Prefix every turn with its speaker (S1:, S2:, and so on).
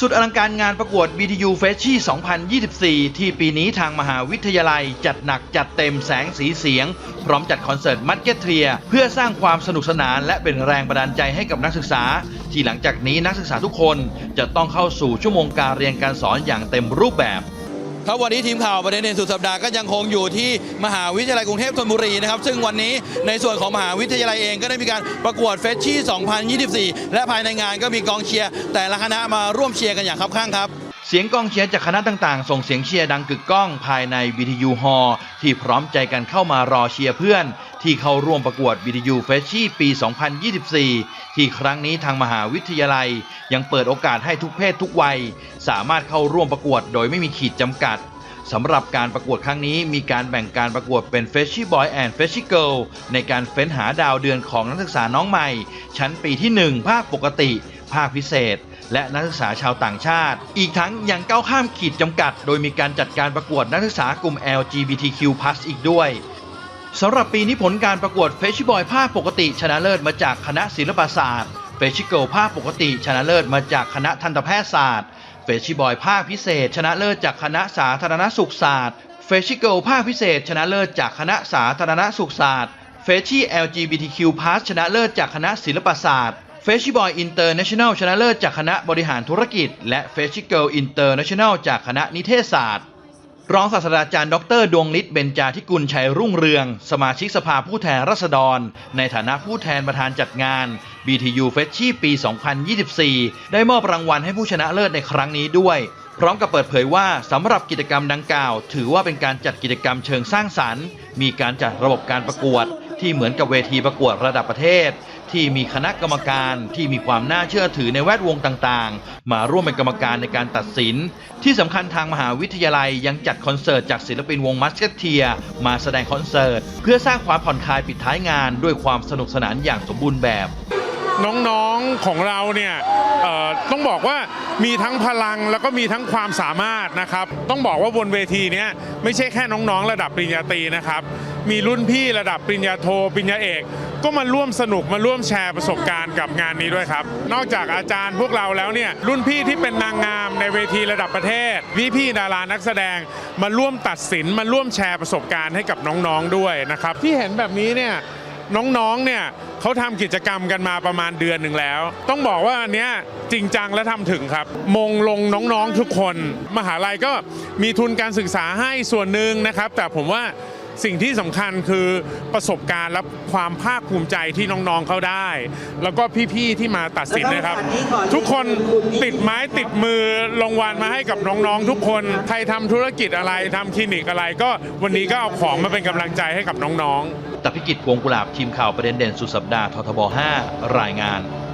S1: สุดอลังการงานประกวด BTU f r e s h i 2024 ที่ปีนี้ทางมหาวิทยาลัยจัดหนักจัดเต็มแสงสีเสียง พร้อมจัดคอนเสิร์ตมัดเก็ตเทียเพื่อสร้างความสนุกสนานและเป็นแรงบันดาลใจให้กับนักศึกษา ที่หลังจากนี้นักศึกษาทุกคนจะต้องเข้าสู่ชั่วโมงการเรียนการสอนอย่างเต็มรูปแบบ
S2: ครับวันนี้ทีมข่าวประเด็นเด่นสุดสัปดาห์ก็ยังคงอยู่ที่มหาวิทยาลัยกรุงเทพธนบุรีนะครับซึ่งวันนี้ในส่วนของมหาวิทยาลัยเองก็ได้มีการประกวดเฟชชี่ 2024 และภายในงานก็มีกองเชียร์แต่ละคณะมาร่วมเชียร์กันอย่างคับข้างครับ
S1: เสียงกองเชียร์จากคณะต่างๆ ส่งเสียงเชียร์ดังกึกก้องภายในวิทยุฮอที่พร้อมใจกันเข้ามารอเชียร์เพื่อน ที่เข้าร่วมประกวด BTU f r e s h i ปี 2024 ที่ครั้งนี้ทางมหาวิทยาลัย ยังเปิดโอกาสให้ทุกเพศทุกวัย สามารถเข้าร่วมประกวดโดยไม่มีขีดจำกัดสำหรับการประกวดครั้งนี้มีการแบ่งการประกวดเป็น f r e s h i Boy and f r e s h i Girl ในการเฟ้นหาดาวเดือนของนักศึกษาน้องใหม่ ชั้นปีที่ 1 ภาคปกติ ภาคพิเศษ และนักศึกษาชาวต่างชาติ อีกทั้งยังก้าวข้ามขีดจำกัด โดยมีการจัดการประกวดนักศึกษากลุ่ม LGBTQ+ อีกด้วย สำหรับปีนี้ผลการประกวดเฟช i บอยภาคปกติชนะเลิศมาจากคณะศิลปศาสตร์เฟช i เกิลภาคปกติชนะเลิศมาจากคณะทันตแพทยศาสตร์เฟช i บอยภาคพิเศษ ชนะเลิศจากคณะสาธารณสุขศาสตร์เฟช i เกิลภาคพิเศษ ชนะเลิศจากคณะสาธารณสุขศาสตร์เฟช i LGBTQ+ ชนะเลิศจากคณะศิลปศาสตร์เฟช i บอยอินเตอร์เนชั่นแนลชนะเลิศจากคณะบริหารธุรกิจ และเฟช i เกิลอินเตอร์เนชั่นแนลจากคณะนิเทศศาสตร์ รองศาสตราจารย์ ดร ดวงฤทธิ์เบญจาธิกุลชัยรุ่งเรือง สมาชิกสภาผู้แทนราษฎร ในฐานะผู้แทนประธานจัดงาน BTU f e s h i ปี 2024 ได้มอบรางวัลให้ผู้ชนะเลิศในครั้งนี้ด้วย พร้อมกับเปิดเผยว่าสำหรับกิจกรรมดังกล่าว ถือว่าเป็นการจัดกิจกรรมเชิงสร้างสรรค์ มีการจัดระบบการประกวด ที่เหมือนกับเวทีประกวดระดับประเทศ ที่มีคณะกรรมการที่มีความน่าเชื่อถือในแวดวงต่างๆ มาร่วมเป็นกรรมการในการตัดสิน ที่สำคัญทางมหาวิทยาลัยยังจัดคอนเสิร์ตจากศิลปินวงมัสเกตเทียมาแสดงคอนเสิร์ต เพื่อสร้างความผ่อนคลายปิดท้ายงาน ด้วยความสนุกสนานอย่างสมบูรณ์แบบ
S3: น้องๆของเราเนี่ยต้องบอกว่ามีทั้งพลังแล้วก็มีทั้งความสามารถนะครับ ต้องบอกว่าบนเวทีเนี้ยไม่ใช่แค่น้องๆ ระดับปริญญาตรีนะครับ มีรุ่นพี่ระดับปริญญาโทปริญญาเอก ก็มาร่วมสนุกมาร่วมแชร์ประสบการณ์กับงานนี้ด้วยครับ นอกจากอาจารย์พวกเราแล้วเนี่ยรุ่นพี่ที่เป็นนางงามในเวทีระดับประเทศพี่พี่ดารานักแสดงมาร่วมตัดสินมาร่วมแชร์ประสบการณ์ให้กับน้องๆด้วยนะครับ ที่เห็นแบบนี้เนี่ยน้องๆ เนี่ยเขาทำกิจกรรมกันมาประมาณเดือนหนึ่งแล้ว ต้องบอกว่าอันเนี้ยจริงจังและทำถึงครับ มงลงน้องๆ ทุกคน มหาลัยก็มีทุนการศึกษาให้ส่วนหนึ่งนะครับ แต่ผมว่า สิ่งที่สำคัญคือประสบการณ์และความภาคภูมิใจที่น้องๆเขาได้ แล้วก็พี่ๆที่มาตัดสินนะครับ ทุกคนติดไม้ติดมือลงวันมาให้กับน้องๆทุกคน ใครทำธุรกิจอะไรทำคลินิกอะไร ก็วันนี้ก็เอาของมาเป็นกำลังใจให้กับน้องๆ
S1: ตพิกิจวงกุหลาบทีมข่าวประเด็นเด่นสุดสัปดาห์ททบ 5 รายงาน